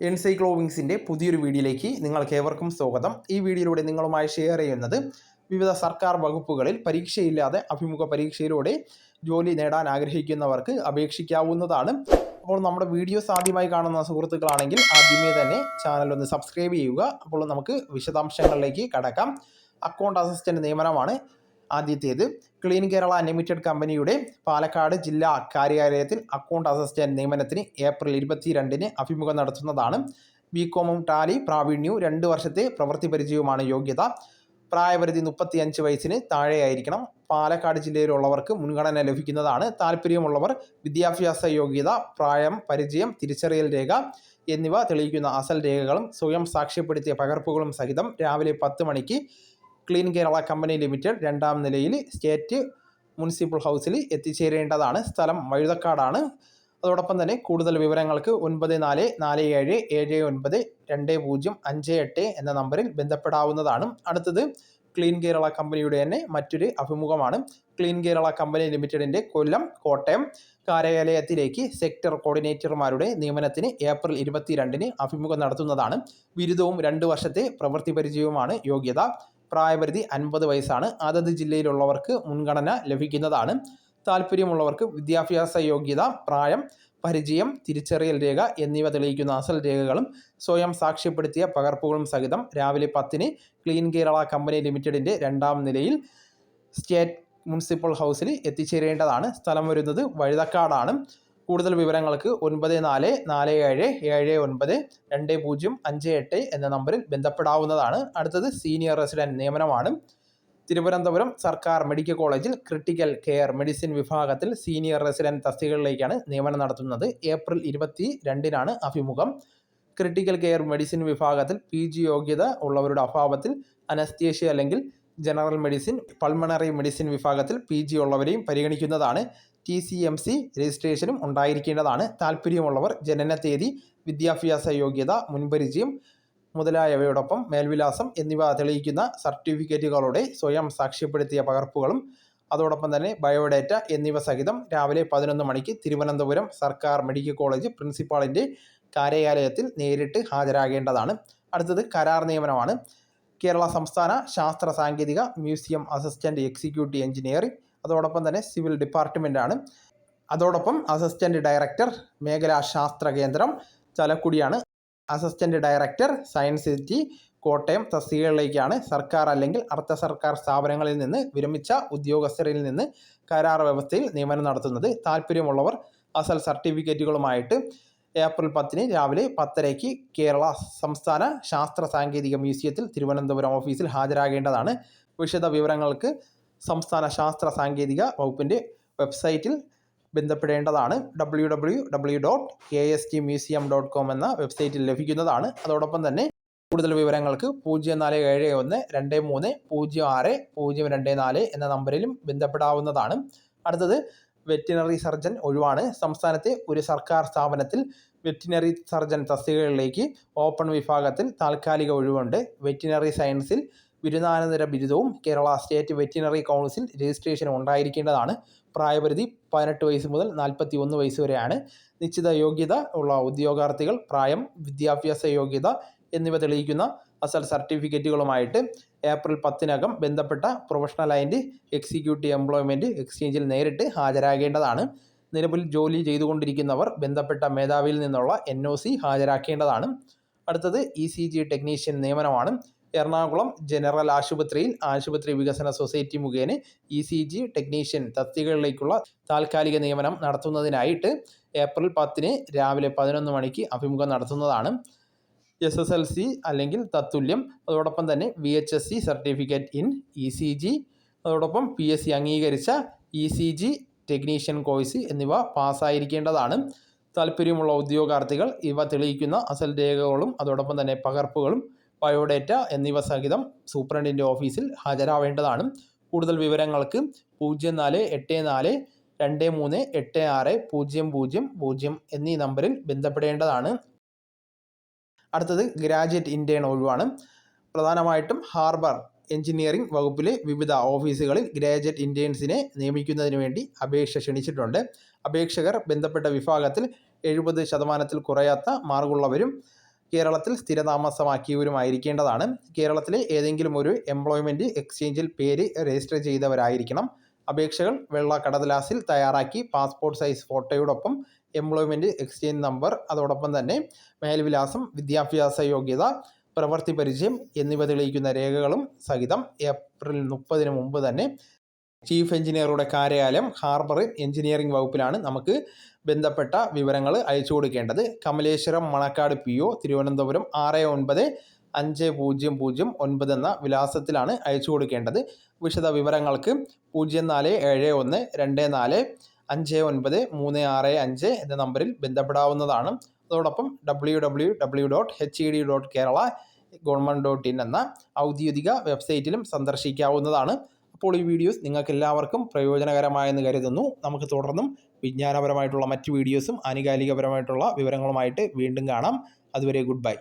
എൻസൈക്ലോവിങ്സിന്റെ പുതിയൊരു വീഡിയോയിലേക്ക് നിങ്ങൾക്ക് ഏവർക്കും സ്വാഗതം. ഈ വീഡിയോയിലൂടെ നിങ്ങളുമായി ഷെയർ ചെയ്യുന്നത് വിവിധ സർക്കാർ വകുപ്പുകളിൽ പരീക്ഷയില്ലാതെ അഭിമുഖ പരീക്ഷയിലൂടെ ജോലി നേടാൻ ആഗ്രഹിക്കുന്നവർക്ക് അപേക്ഷിക്കാവുന്നതാണ്. അപ്പോൾ നമ്മുടെ വീഡിയോസ് ആദ്യമായി കാണുന്ന സുഹൃത്തുക്കളാണെങ്കിൽ ആദ്യമേ തന്നെ ചാനൽ ഒന്ന് സബ്സ്ക്രൈബ് ചെയ്യുക. അപ്പോൾ നമുക്ക് വിശദാംശങ്ങളിലേക്ക് കടക്കാം. അക്കൗണ്ട് അസിസ്റ്റന്റ് നിയമനമാണ്. ആദ്യത്തേത് ക്ലീൻ കേരള ലിമിറ്റഡ് കമ്പനിയുടെ പാലക്കാട് ജില്ലാ കാര്യാലയത്തിൽ അക്കൗണ്ട് അസിസ്റ്റന്റ് നിയമനത്തിന് ഏപ്രിൽ ഇരുപത്തിരണ്ടിന് അഭിമുഖം നടത്തുന്നതാണ്. ബി കോമും ടാലി പ്രാവീണ്യവും രണ്ട് വർഷത്തെ പ്രവൃത്തി പരിചയവുമാണ് യോഗ്യത. പ്രായപരിധി മുപ്പത്തിയഞ്ച് വയസ്സിന് താഴെയായിരിക്കണം. പാലക്കാട് ജില്ലയിലുള്ളവർക്ക് മുൻഗണന ലഭിക്കുന്നതാണ് താല്പര്യമുള്ളവർ. വിദ്യാഭ്യാസ യോഗ്യത പ്രായം പരിചയം തിരിച്ചറിയൽ രേഖ എന്നിവ തെളിയിക്കുന്ന അസൽ രേഖകളും സ്വയം സാക്ഷ്യപ്പെടുത്തിയ പകർപ്പുകളും സഹിതം രാവിലെ പത്ത് മണിക്ക് ക്ലീൻ കേരള കമ്പനി ലിമിറ്റഡ് രണ്ടാം നിലയിൽ സ്റ്റേറ്റ് മുനിസിപ്പൽ ഹൗസിൽ എത്തിച്ചേരേണ്ടതാണ്. സ്ഥലം വഴുതക്കാടാണ്. അതോടൊപ്പം തന്നെ കൂടുതൽ വിവരങ്ങൾക്ക് ഒൻപത് നാല് നാല് ഏഴ് ഏഴ് ഒൻപത് രണ്ട് പൂജ്യം അഞ്ച് എട്ട് എന്ന നമ്പറിൽ ബന്ധപ്പെടാവുന്നതാണ്. അടുത്തത് ക്ലീൻ കേരള കമ്പനിയുടെ തന്നെ മറ്റൊരു അഭിമുഖമാണ്. ക്ലീൻ കേരള കമ്പനി ലിമിറ്റഡിന്റെ കൊല്ലം കോട്ടയം കാര്യാലയത്തിലേക്ക് സെക്ടർ കോർഡിനേറ്റർമാരുടെ നിയമനത്തിന് ഏപ്രിൽ ഇരുപത്തിരണ്ടിന് അഭിമുഖം നടത്തുന്നതാണ്. ബിരുദവും രണ്ട് വർഷത്തെ പ്രവൃത്തി പരിചയവുമാണ് യോഗ്യത. പ്രായപരിധി അൻപത് വയസ്സാണ്. അതത് ജില്ലയിലുള്ളവർക്ക് മുൻഗണന ലഭിക്കുന്നതാണ്. താല്പര്യമുള്ളവർക്ക് വിദ്യാഭ്യാസ യോഗ്യത പ്രായം പരിചയം തിരിച്ചറിയൽ രേഖ എന്നിവ തെളിയിക്കുന്ന അസൽ രേഖകളും സ്വയം സാക്ഷ്യപ്പെടുത്തിയ പകർപ്പുകളും സഹിതം രാവിലെ പത്തിന് ക്ലീൻ കേരള കമ്പനി ലിമിറ്റഡിന്റെ രണ്ടാം നിലയിൽ സ്റ്റേറ്റ് മുനിസിപ്പൽ ഹൗസിൽ എത്തിച്ചേരേണ്ടതാണ്. സ്ഥലം വരുന്നത് വഴുതക്കാടാണ്. കൂടുതൽ വിവരങ്ങൾക്ക് ഒൻപത് നാല് നാല് ഏഴ് ഏഴ് ഒൻപത് രണ്ട് പൂജ്യം അഞ്ച് എട്ട് എന്ന നമ്പറിൽ ബന്ധപ്പെടാവുന്നതാണ്. അടുത്തത് സീനിയർ റെസിഡന്റ് നിയമനമാണ്. തിരുവനന്തപുരം സർക്കാർ മെഡിക്കൽ കോളേജിൽ ക്രിട്ടിക്കൽ കെയർ മെഡിസിൻ വിഭാഗത്തിൽ സീനിയർ റെസിഡന്റ് തസ്തികകളിലേക്കാണ് നിയമനം നടത്തുന്നത്. ഏപ്രിൽ ഇരുപത്തി രണ്ടിനാണ് അഭിമുഖം. ക്രിട്ടിക്കൽ കെയർ മെഡിസിൻ വിഭാഗത്തിൽ പി ജി യോഗ്യത ഉള്ളവരുടെ അഭാവത്തിൽ അനസ്തേഷ്യ അല്ലെങ്കിൽ ജനറൽ മെഡിസിൻ പൾമണറി മെഡിസിൻ വിഭാഗത്തിൽ പി ജി ഉള്ളവരെയും പരിഗണിക്കുന്നതാണ്. ടി സി എം സി രജിസ്ട്രേഷനും ഉണ്ടായിരിക്കേണ്ടതാണ്. താല്പര്യമുള്ളവർ ജനന തീയതി വിദ്യാഭ്യാസ യോഗ്യത മുൻപരിചയം മുതലായവയോടൊപ്പം മേൽവിലാസം എന്നിവ തെളിയിക്കുന്ന സർട്ടിഫിക്കറ്റുകളുടെ സ്വയം സാക്ഷ്യപ്പെടുത്തിയ പകർപ്പുകളും അതോടൊപ്പം തന്നെ ബയോഡേറ്റ എന്നിവ സഹിതം രാവിലെ പതിനൊന്ന് മണിക്ക് തിരുവനന്തപുരം സർക്കാർ മെഡിക്കൽ കോളേജ് പ്രിൻസിപ്പാളിന്റെ കാര്യാലയത്തിൽ നേരിട്ട് ഹാജരാകേണ്ടതാണ്. അടുത്തത് കരാർ നിയമനമാണ്. കേരള സംസ്ഥാന ശാസ്ത്ര സാങ്കേതിക മ്യൂസിയം അസിസ്റ്റന്റ് എക്സിക്യൂട്ടീവ് എഞ്ചിനീയറിംഗ് അതോടൊപ്പം തന്നെ സിവിൽ ഡിപ്പാർട്ട്മെന്റാണ് അതോടൊപ്പം അസിസ്റ്റന്റ് ഡയറക്ടർ മേഖലാ ശാസ്ത്ര കേന്ദ്രം ചലക്കുടിയാണ്. Assistant director science city Kottayam തസ്തികകളിലേക്കാണ്. സർക്കാർ അല്ലെങ്കിൽ അർദ്ധ സർക്കാർ സ്ഥാപനങ്ങളിൽ നിന്ന് വിരമിച്ച ഉദ്യോഗസ്ഥരിൽ നിന്ന് കരാർ വ്യവസ്ഥയിൽ നിയമനം നടത്തുന്നത്. താല്പര്യമുള്ളവർ അസൽ സർട്ടിഫിക്കറ്റുകളുമായിട്ട് ഏപ്രിൽ പത്തിന് രാവിലെ പത്തരയ്ക്ക് കേരള സംസ്ഥാന ശാസ്ത്ര സാങ്കേതിക മ്യൂസിയത്തിൽ തിരുവനന്തപുരം ഓഫീസിൽ ഹാജരാകേണ്ടതാണ്. വിശദ വിവരങ്ങൾക്ക് സംസ്ഥാന ശാസ്ത്ര സാങ്കേതിക വകുപ്പിന്റെ വെബ്സൈറ്റിൽ ബന്ധപ്പെടേണ്ടതാണ്. W W W dot A S T museum dot com എന്ന വെബ്സൈറ്റിൽ ലഭിക്കുന്നതാണ്. അതോടൊപ്പം തന്നെ കൂടുതൽ വിവരങ്ങൾക്ക് പൂജ്യം നാല് ഏഴ് ഒന്ന് രണ്ട് മൂന്ന് പൂജ്യം ആറ് പൂജ്യം രണ്ട് നാല് എന്ന നമ്പറിലും ബന്ധപ്പെടാവുന്നതാണ്. അടുത്തത് വെറ്റിനറി സർജൻ ഒഴിവാണ്. സംസ്ഥാനത്തെ ഒരു സർക്കാർ സ്ഥാപനത്തിൽ വെറ്റിനറി സർജൻ തസ്തികകളിലേക്ക് ഓപ്പൺ വിഭാഗത്തിൽ താൽക്കാലിക ഒഴിവുണ്ട്. വെറ്റിനറി സയൻസിൽ ബിരുദാനന്തര ബിരുദവും കേരള സ്റ്റേറ്റ് വെറ്റിനറി കൗൺസിൽ രജിസ്ട്രേഷനും ഉണ്ടായിരിക്കേണ്ടതാണ്. പ്രായപരിധി പതിനെട്ട് വയസ്സ് മുതൽ നാൽപ്പത്തി ഒന്ന് വയസ്സ് വരെയാണ്. നിശ്ചിത യോഗ്യത ഉള്ള ഉദ്യോഗാർത്ഥികൾ പ്രായം വിദ്യാഭ്യാസ യോഗ്യത എന്നിവ തെളിയിക്കുന്ന അസൽ സർട്ടിഫിക്കറ്റുകളുമായിട്ട് ഏപ്രിൽ പത്തിനകം ബന്ധപ്പെട്ട പ്രൊഫഷണൽ ആൻഡ് എക്സിക്യൂട്ടീവ് എംപ്ലോയ്മെന്റ് എക്സ്ചേഞ്ചിൽ നേരിട്ട് ഹാജരാകേണ്ടതാണ്. നിലവിൽ ജോലി ചെയ്തുകൊണ്ടിരിക്കുന്നവർ ബന്ധപ്പെട്ട മേധാവിയിൽ നിന്നുള്ള എൻ ഹാജരാക്കേണ്ടതാണ്. അടുത്തത് ഇ സി ജി ടെക്നീഷ്യൻ നിയമനമാണ്. എറണാകുളം ജനറൽ ആശുപത്രിയിൽ ആശുപത്രി വികസന സൊസൈറ്റി മുഖേന ഇ സി ജി ടെക്നീഷ്യൻ തസ്തികകളിലേക്കുള്ള താൽക്കാലിക നിയമനം നടത്തുന്നതിനായിട്ട് ഏപ്രിൽ പത്തിന് രാവിലെ പതിനൊന്ന് മണിക്ക് അഭിമുഖം നടത്തുന്നതാണ്. എസ് എസ് എൽ സി അല്ലെങ്കിൽ തത്തുല്യം അതോടൊപ്പം തന്നെ V H S C certificate in E C G അതോടൊപ്പം പി എസ് സി അംഗീകരിച്ച E C G technician course എന്നിവ പാസ്സായിരിക്കേണ്ടതാണ്. താല്പര്യമുള്ള ഉദ്യോഗാർത്ഥികൾ ഇവ തെളിയിക്കുന്ന അസൽ രേഖകളും അതോടൊപ്പം തന്നെ പകർപ്പുകളും ബയോഡേറ്റ എന്നിവ സഹിതം സൂപ്രണ്ടിന്റെ ഓഫീസിൽ ഹാജരാവേണ്ടതാണ്. കൂടുതൽ വിവരങ്ങൾക്ക് പൂജ്യം നാല് എട്ട് നാല് രണ്ട് മൂന്ന് എട്ട് ആറ് പൂജ്യം പൂജ്യം പൂജ്യം എന്നീ നമ്പറിൽ ബന്ധപ്പെടേണ്ടതാണ്. അടുത്തത് ഗ്രാജുവേറ്റ് ഇന്റേൺ ഒഴിവാണ്. പ്രധാനമായിട്ടും ഹാർബർ എഞ്ചിനീയറിംഗ് വകുപ്പിലെ വിവിധ ഓഫീസുകളിൽ ഗ്രാജുവേറ്റ് ഇന്റേൺസിനെ നിയമിക്കുന്നതിന് വേണ്ടി അപേക്ഷ ക്ഷണിച്ചിട്ടുണ്ട്. അപേക്ഷകർ ബന്ധപ്പെട്ട വിഭാഗത്തിൽ എഴുപത് ശതമാനത്തിൽ കുറയാത്ത മാർക്കുള്ളവരും കേരളത്തിൽ സ്ഥിരതാമസമാക്കിയവരുമായിരിക്കേണ്ടതാണ്. കേരളത്തിലെ ഏതെങ്കിലും ഒരു എംപ്ലോയ്മെന്റ് എക്സ്ചേഞ്ചിൽ പേര് രജിസ്റ്റർ ചെയ്തവരായിരിക്കണം. അപേക്ഷകൾ വെള്ള കടലാസിൽ തയ്യാറാക്കി പാസ്പോർട്ട് സൈസ് ഫോട്ടോയോടൊപ്പം എംപ്ലോയ്മെന്റ് എക്സ്ചേഞ്ച് നമ്പർ അതോടൊപ്പം തന്നെ മേൽവിലാസം വിദ്യാഭ്യാസ യോഗ്യത പ്രവൃത്തി പരിചയം എന്നിവ തെളിയിക്കുന്ന രേഖകളും സഹിതം ഏപ്രിൽ മുപ്പതിന് മുമ്പ് തന്നെ ചീഫ് എഞ്ചിനീയറുടെ കാര്യാലയം ഹാർബർ എഞ്ചിനീയറിംഗ് വകുപ്പിലാണ് നമുക്ക് ബന്ധപ്പെട്ട വിവരങ്ങൾ അയച്ചു കൊടുക്കേണ്ടത്. കമലേശ്വരം മണക്കാട് പി ഒ തിരുവനന്തപുരം ആറ് ഒൻപത് അഞ്ച് പൂജ്യം പൂജ്യം ഒൻപത് എന്ന വിലാസത്തിലാണ് അയച്ചു കൊടുക്കേണ്ടത്. വിശദ വിവരങ്ങൾക്ക് പൂജ്യം നാല് ഏഴ് ഒന്ന് രണ്ട് നാല് അഞ്ച് ഒൻപത് മൂന്ന് ആറ് അഞ്ച് എന്ന നമ്പറിൽ ബന്ധപ്പെടാവുന്നതാണ്. അതോടൊപ്പം W W W dot H E D dot Kerala government dot in എന്ന ഔദ്യോഗിക വെബ്സൈറ്റിലും സന്ദർശിക്കാവുന്നതാണ് അപ്പോൾ ഈ വീഡിയോസ് നിങ്ങൾക്ക് എല്ലാവർക്കും പ്രയോജനകരമായെന്ന് കരുതുന്നു. നമുക്ക് തുടർന്നും വിജ്ഞാനപരമായിട്ടുള്ള മറ്റ് വീഡിയോസും ആനുകാലികപരമായിട്ടുള്ള വിവരങ്ങളുമായിട്ട് വീണ്ടും കാണാം. അതുവരെ ഗുഡ് ബൈ